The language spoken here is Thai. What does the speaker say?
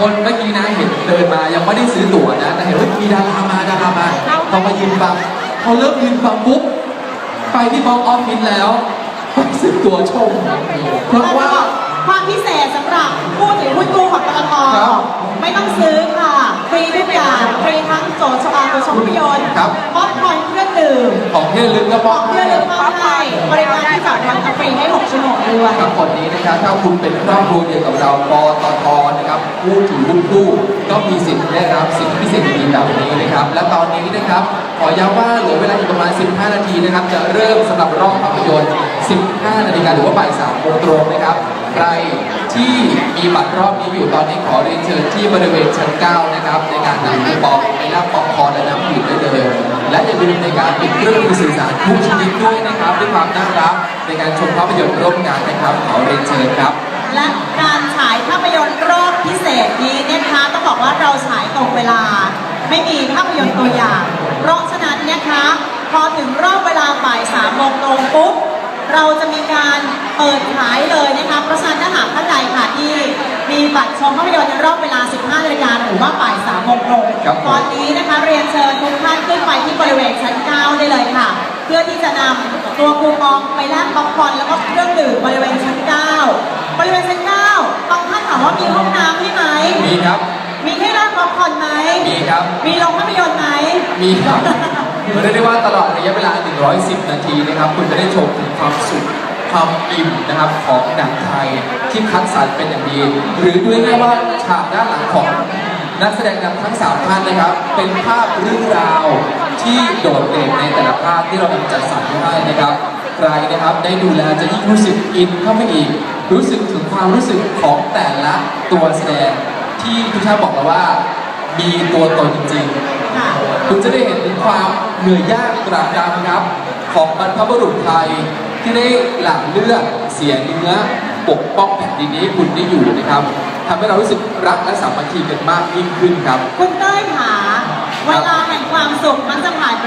คนเมื่อกี้นะเห็นเดินมายังไม่ได้ซื้อตั๋วนะแต่เห็นว่ามีดารามาดารามาพอมายืนฟังพอเริ่มยืนฟังปุ๊บไปที่บ็อกออฟฟิศแล้วไปซื้อตั๋วชม เพราะว่าความพิเศษสำหรับผู้ถือหุ้นกู้ของปตทครับไม่ต้องซื้อค่ะฟรีทุกอย่างฟรีทั้งโจทย์ชอาตัวชมภาพยนตร์ครับป๊อปคอร์นเครื่องดื่มของที่ระลึกก็มอบเพื่อเลือกมอบให้บริการที่จอดรถฟรีให้6ชั่ วโมงด้วยครับวนนี้นะครับถ้าคุณเป็นครอบครัวเดียวกับเราปตทนะครับผู้ถือหุ้นกู้ก็มีสิทธิ์ได้รับสิทธิพิเศษดีแบบนี้นะครับ และตอนนี้นะครับขอย้ำว่าเหลือเวลาอีกประมาณ 15 นาทีนะครับ จะเริ่มสำหรับรอบภาพยนตร์ 15 นาฬิกาหรือว่าบ่าย3โมงตรงนะครับ ใครที่มีบัตรรอบนี้อยู่ตอนนี้ขอเรียนเชิญที่บริเวณชั้น 9 นะครับ ในการนำคูปองไปรับปอป ลืมในการปิดเครื่องมือสื่อสารทุกชนิดด้วยนะครับด้วยความน่ารักในการชมภาพยนตร์ร่วมกันนะครับขอเรียนเชิญครับ และการฉายภาพยนตร์รอบพิเศษนี้นะคะต้องบอกว่าเราฉายตรงเวลา ไม่มีภาพยนตร์ตัวอย่าง เพราะฉะนั้นนะคะพอถึงรอบเวลาบ่ายสามโมงตรงปุ๊บเราจะมีการเปิดขายเลยนะคะเพราะฉะนั้นถ้าหาก มีบัตรชมภาพยนตร์ในรอบเวลา 15นาฬิกาหรือว่าบ่าย3โมงตรงครับผม ตอนนี้นะคะเรียนเชิญทุกท่านขึ้นไปที่บริเวณชั้น 9 ได้เลยค่ะ เพื่อที่จะนำตัวคูปองไปแลกป๊อปคอร์นแล้วก็เครื่องดื่มบริเวณชั้น 9 บริเวณชั้น 9บางท่านถามว่ามีห้องน้ำให้ไหม มีครับ มีให้แลกป๊อปคอร์นไหม มีครับ มีโรงภาพยนตร์ไหม มีครับเรียกได้ว่าตลอดระยะเวลา 110 นาทีนะครับ คุณจะได้ชมถึงความสุข ความอิ่มนะครับของหนังไทยที่คัดสรรเป็นอย่างดี หรือด้วยง่ายๆว่าฉากด้านหลังของนักแสดงนำทั้งสามท่านนะครับ เป็นภาพเรื่องราวที่โดดเด่นในแต่ละภาพที่เรานำจัดสรรไว้ให้นะครับ ใครนะครับได้ดูแลจะยิ่งรู้สึกอินเข้าไปอีก รู้สึกถึงความรู้สึกของแต่ละตัวแสดงที่ทุกท่านบอกแล้วว่า มีตัวตนจริงๆค่ะคุณจะได้เห็นถึงความเหนื่อยยากตรากตรำครับ ของบรรพบุรุษไทย ที่ได้หลั่งเลือดเสียเนื้อปกป้องแผ่นดินนี้ให้คุณได้อยู่นะครับทำให้เรารู้สึกรักและสามัคคีกันมากยิ่งขึ้นครับ คุณเต้ยขาเวลาแห่งความสุขมันจะผ่านไป